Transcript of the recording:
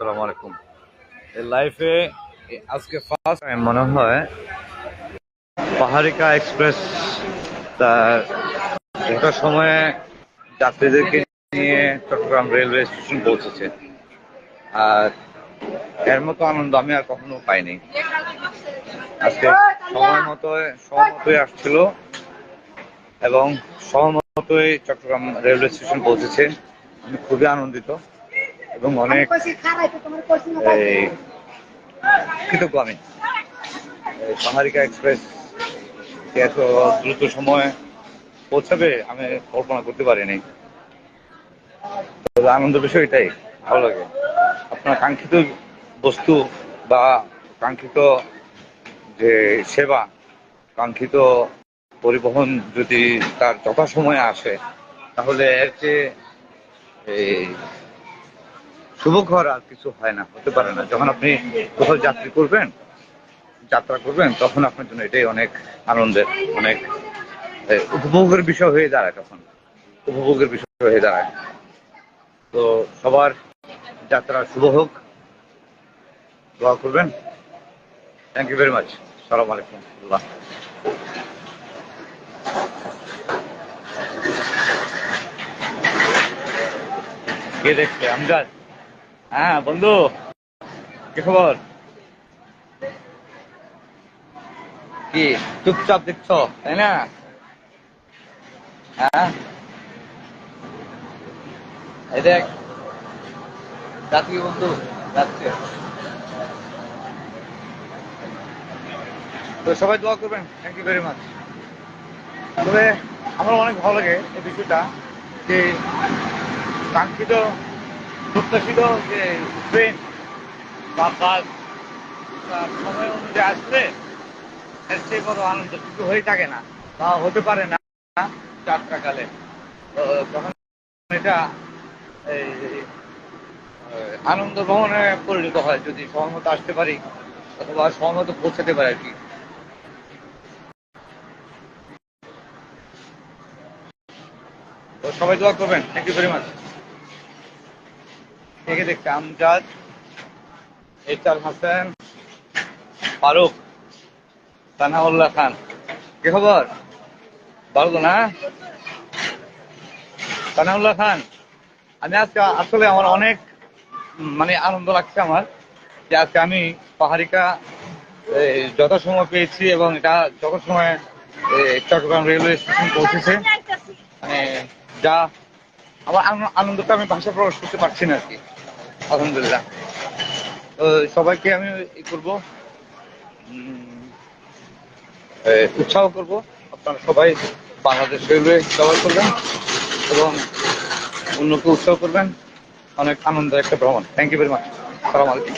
আসসালামু আলাইকুম। লাইফে আজকে ফার্স্ট টাইম মনে হয় পাহাড়িকা এক্সপ্রেস তার একটা সময়ে যাত্রীদেরকে নিয়ে চট্টগ্রাম রেলওয়ে স্টেশন পৌঁছেছে। আর এর মতো আনন্দ আমি আর কখনো পাইনি। আজকে সময় মতো সময় মতোই আসছিল এবং সময় মতোই চট্টগ্রাম রেলওয়ে স্টেশন পৌঁছেছে। আমি খুবই আনন্দিত। এবং অনেক এই কৃতজ্ঞ আমি। পাহাড়িকা এক্সপ্রেস এত দ্রুত সময়ে পৌঁছাবে আমি কল্পনা করতে পারিনি। আনন্দ বিষয় এটাই ভালো লাগে। আপনার কাঙ্ক্ষিত বস্তু বা কাঙ্ক্ষিত যে সেবা কাঙ্ক্ষিত পরিবহন যদি তার যথাসময়ে আসে তাহলে এর চেয়ে এই শুভকর আর কিছু হয় না, হতে পারে না। যখন আপনি কোথাও যাত্রী করবেন, যাত্রা করবেন, তখন আপনার জন্য এটাই অনেক আনন্দের, অনেক উপভোগের বিষয় হয়ে দাঁড়ায় তখন। উপভোগের বিষয় হয়ে দাঁড়ায়। তো সবার যাত্রা শুভ হোক। দোয়া করবেন। থ্যাংক ইউ ভেরি মাচ সালাম আলাইকুম। কে দেখছে? আমজাদ? হ্যাঁ বন্ধু কি খবর? কি চুপচাপ দেখছ? তাই না? হ্যাঁ? এই দেখ যাত্রী বন্ধু যাচ্ছে তো সবাই দোয়া করবেন থ্যাংক ইউ ভেরি মাচ তবে আমার অনেক ভালো লাগে এই বিষয়টা যে কাঙ্ক্ষিত প্রত্যাশিত যে ট্রেন বা বাস সময় অনুযায়ী আসলে এর চেয়ে বড় আনন্দ কিছু হয়ে থাকে না, বা হতে পারে না যাত্রাকালে। তো তখন এটা এই আনন্দ ভ্রমণে পরিণত হয়, যদি সময় মতো আসতে পারি অথবা সময় মতো পৌঁছাতে পারি আর কি। সবাই দোয়া করবেন। থ্যাংক ইউ ভেরি মাচ থেকে আমজাদ এইচার হাসান, ফারুক সানাউল্লাহ খান। কি খবর? ভালো না? সানাউল্লাহ খান, আমি আজকে, আসলে আমার অনেক মানে আনন্দ লাগছে আমার যে আজকে আমি পাহাড়িকা যথাসময় পেয়েছি এবং এটা যথাসময় চট্টগ্রাম রেলওয়ে স্টেশন পৌঁছেছে মানে যা, আমার আনন্দটা আমি ভাষা প্রকাশ করতে পারছি না আর কি। আলহামদুলিল্লাহ। সবাইকে আমি ই করব উৎসাহ করব। আপনারা সবাই বাংলাদেশ রেলওয়ে ব্যবহার করবেন এবং অন্যকে উৎসাহ করবেন। অনেক আনন্দের একটা ভ্রমণ। থ্যাংক ইউ ভেরি মাচ সালাম আলাইকুম।